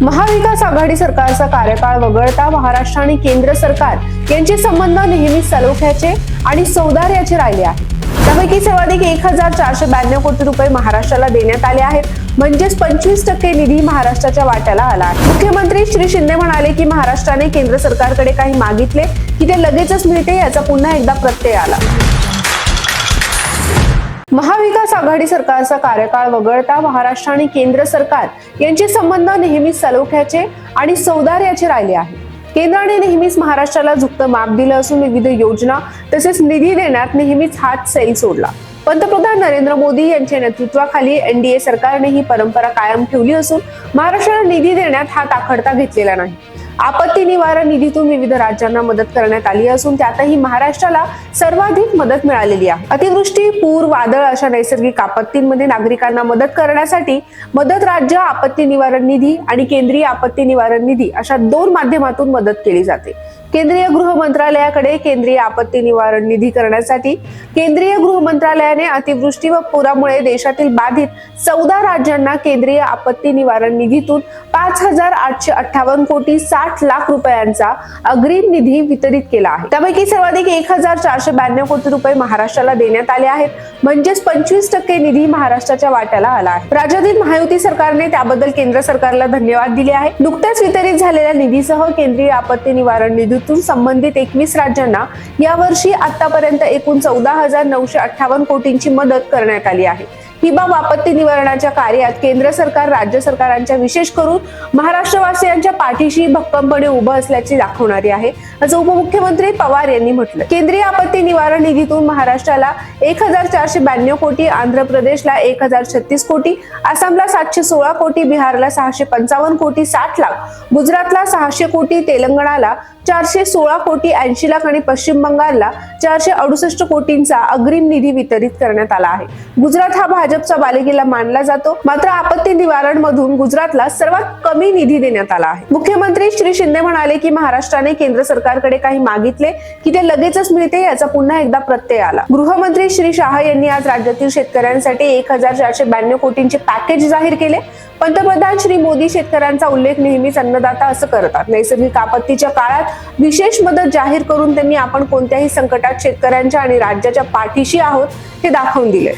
महाविकास आघाडी सरकारचा कार्यकाळ वगळता महाराष्ट्र आणि केंद्र सरकार यांचे संबंध नेहमी सलोख्याचे आणि सौदार्याचे राहिले आहेत. त्यापैकी सर्वाधिक एक हजार चारशे ब्याण्णव कोटी रुपये महाराष्ट्राला देण्यात आले आहेत. म्हणजेच पंचवीस टक्के निधी महाराष्ट्राच्या वाट्याला आला आहे. मुख्यमंत्री श्री शिंदे म्हणाले की महाराष्ट्राने केंद्र सरकारकडे काही मागितले की ते लगेचच मिळते याचा पुन्हा एकदा प्रत्यय आला. महाविकास आघाडी सरकारचा कार्यकाळ वगळता महाराष्ट्र आणि केंद्र सरकार यांचे संबंध नेहमी सलोख्याचे आणि सौदार्याचे राहिले आहे. केंद्राने नेहमीच महाराष्ट्राला झुकतं माप दिलं असून विविध योजना तसेच निधी देण्यात नेहमीच हात सैल सोडला. पंतप्रधान नरेंद्र मोदी यांच्या नेतृत्वाखाली एनडीए सरकारने ही परंपरा कायम ठेवली असून महाराष्ट्राला निधी देण्यात हात आखडता घेतलेला नाही. आपत्ती निवारण निधीतून विविध राज्यांना मदत करण्यात आली असून त्यातही महाराष्ट्राला सर्वाधिक मदत मिळालेली आहे. अतिवृष्टी पूर वादळ अशा नैसर्गिक आपत्तींमध्ये नागरिकांना मदत करण्यासाठी मदत राज्य आपत्ती निवारण निधी आणि केंद्रीय आपत्ती निवारण निधी अशा दोन माध्यमातून मदत केली जाते. केंद्रीय गृह मंत्रालयाकडे केंद्रीय आपत्ती निवारण निधी करण्यासाठी केंद्रीय गृह मंत्रालयाने अतिवृष्टी व पुरामुळे देशातील बाधित चौदा राज्यांना केंद्रीय आपत्ती निवारण निधीतून पाच हजार आठशे अठ्ठावन्न कोटी साठ लाख रुपयांचा अग्रिम निधी वितरित केला आहे. त्यापैकी सर्वाधिक एक हजार चारशे ब्याण्णव कोटी रुपये महाराष्ट्राला देण्यात आले आहेत. म्हणजेच पंचवीस टक्के निधी महाराष्ट्राच्या वाट्याला आला आहे. राज्यातील महायुती सरकारने त्याबद्दल केंद्र सरकारला धन्यवाद दिले आहे. नुकत्याच वितरित झालेल्या निधीसह केंद्रीय आपत्ती निवारण निधीतून संबंधित एकवीस राज्यांना यावर्षी आतापर्यंत एकूण चौदा हजार नऊशे अठ्ठावन्न कोटींची मदत करण्यात आली आहे. ही बाब आपत्ती निवारणाच्या कार्यात केंद्र सरकार राज्य सरकारांच्या विशेष करून महाराष्ट्रवासियांच्या पाठीशी भक्कमपणे उभं असल्याचे दाखवणारी आहे. असं उपमुख्यमंत्री पवार यांनी म्हटलं केंद्रीय आपत्ती निवारण निधीतून महाराष्ट्राला एक हजार चारशे ब्याण्णव कोटी आंध्र प्रदेशला एक हजार छत्तीस कोटी आसामला सातशे सोळा कोटी बिहारला सहाशे पंचावन्न कोटी साठ लाख गुजरातला सहाशे कोटी तेलंगणाला चारशे सोळा कोटी ऐंशी लाख आणि पश्चिम बंगालला चारशे अडुसष्ट कोटींचा अग्रिम निधी वितरित करण्यात आला आहे. गुजरात हा भाजपचा बालेकिल्ला मानला जातो. मात्र आपत्ती निवारण मधून गुजरातला सर्वात कमी निधी देण्यात आला आहे. मुख्यमंत्री श्री शिंदे म्हणाले की महाराष्ट्राने केंद्र सरकारकडे काही मागितले की ते लगेचच मिळते याचा पुन्हा एकदा प्रत्यय आला. गृहमंत्री श्री शहा यांनी आज राज्यातील शेतकऱ्यांसाठी एक हजार चारशे ब्याण्णव कोटींचे पॅकेज जाहीर केले. पंतप्रधान श्री मोदी शेतकऱ्यांचा उल्लेख नेहमीच अन्नदाता असं करतात. नैसर्गिक आपत्तीच्या काळात विशेष मदत जाहीर करून त्यांनी आपण कोणत्याही संकटात शेतकऱ्यांच्या आणि राज्याच्या पाठीशी आहोत हे दाखवून दिले